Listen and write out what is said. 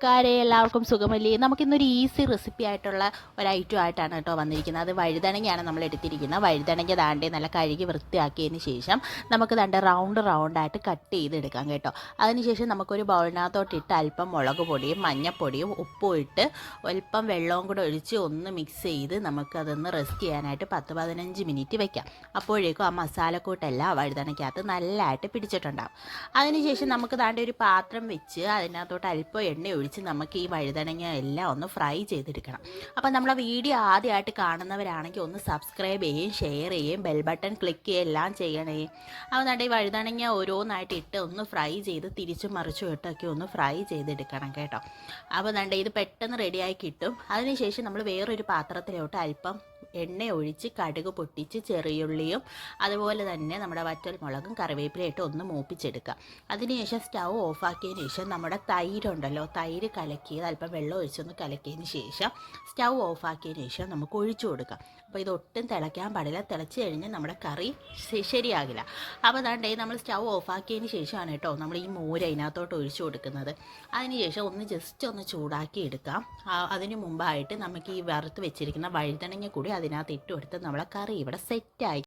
കൂട്ടുകാരെ എല്ലാവർക്കും സുഖമല്ലേ? നമുക്കിന്നൊരു ഈസി റെസിപ്പി ആയിട്ടുള്ള ഒരു ഐറ്റം ആയിട്ടാണ് കേട്ടോ വന്നിരിക്കുന്നത്. അത് വഴുതണങ്ങയാണ് നമ്മൾ എടുത്തിരിക്കുന്നത്. വഴുതണങ്ങ ദാണ്ടെ നല്ല കഴുകി വൃത്തിയാക്കിയതിന് ശേഷം നമുക്ക് തണ്ട റൗണ്ട് റൗണ്ടായിട്ട് കട്ട് ചെയ്തെടുക്കാം കേട്ടോ. അതിനുശേഷം നമുക്കൊരു ബൗളിനകത്തോട്ട് ഇട്ട് അല്പം മുളക് പൊടിയും മഞ്ഞൾപ്പൊടിയും ഉപ്പും ഇട്ട് അല്പം വെള്ളവും കൂടെ ഒഴിച്ച് ഒന്ന് മിക്സ് ചെയ്ത് നമുക്കതൊന്ന് റെസ്റ്റ് ചെയ്യാനായിട്ട് പത്ത് പതിനഞ്ച് മിനിറ്റ് വെക്കാം. അപ്പോഴേക്കും ആ മസാലക്കൂട്ടെല്ലാം വഴുതണക്കകത്ത് നല്ലതായിട്ട് പിടിച്ചിട്ടുണ്ടാകും അതിനുശേഷം നമുക്ക് ദാണ്ട് ഒരു പാത്രം വെച്ച് അതിനകത്തോട്ട് അല്പം എണ്ണ ഒഴിച്ച് നമുക്ക് ഈ വഴുതനങ്ങ എല്ലാം ഒന്ന് ഫ്രൈ ചെയ്തെടുക്കണം. അപ്പം നമ്മളെ വീഡിയോ ആദ്യമായിട്ട് കാണുന്നവരാണെങ്കിൽ ഒന്ന് സബ്സ്ക്രൈബ് ചെയ്യുകയും ഷെയർ ചെയ്യുകയും ബെൽ ബട്ടൺ ക്ലിക്ക് ചെയ്യുകയും എല്ലാം ചെയ്യണേ. അപ്പോൾ ദാണ്ട് ഈ വഴുതനങ്ങ ഓരോന്നായിട്ട് ഇട്ട് ഒന്ന് ഫ്രൈ ചെയ്ത് തിരിച്ചു മറിച്ചും ഇട്ടൊക്കെ ഒന്ന് ഫ്രൈ ചെയ്തെടുക്കണം കേട്ടോ. അപ്പോൾ ദാണ്ട് ഇത് പെട്ടെന്ന് റെഡിയായി കിട്ടും. അതിനുശേഷം നമ്മൾ വേറൊരു പാത്രത്തിലോട്ട് അല്പം എണ്ണ ഒഴിച്ച് കടുക് പൊട്ടിച്ച് ചെറിയുള്ളിയും അതുപോലെ തന്നെ നമ്മുടെ വറ്റൽ മുളകും കറിവേപ്പിലയിട്ട് ഒന്ന് മൂപ്പിച്ചെടുക്കുക. അതിനുശേഷം സ്റ്റൗ ഓഫാക്കിയതിന് ശേഷം നമ്മുടെ തൈരുണ്ടല്ലോ തൈര് കലക്കിയത് അല്പം വെള്ളം ഒഴിച്ചൊന്ന് കലക്കിയതിന് ശേഷം സ്റ്റൗ ഓഫാക്കിയതിന് ശേഷം നമുക്ക് ഒഴിച്ചു കൊടുക്കാം. അപ്പോൾ ഇതൊട്ടും തിളയ്ക്കാൻ പാടില്ല. തിളച്ച് കഴിഞ്ഞാൽ നമ്മുടെ കറി ശരിയാകില്ല. അപ്പോൾ അതാണ്ടേ നമ്മൾ സ്റ്റൗ ഓഫാക്കിയതിന് ശേഷമാണ് കേട്ടോ നമ്മൾ ഈ മോര് അതിനകത്തോട്ട് ഒഴിച്ചു കൊടുക്കുന്നത്. അതിനുശേഷം ഒന്ന് ജസ്റ്റ് ഒന്ന് ചൂടാക്കി എടുക്കാം. അതിന് മുമ്പായിട്ട് നമുക്ക് ഈ വറുത്ത് വെച്ചിരിക്കുന്ന വഴുതണങ്ങ കൂടി അതിനകത്ത് ഇട്ട് കൊടുത്ത് നമ്മളെ കറി ഇവിടെ സെറ്റായി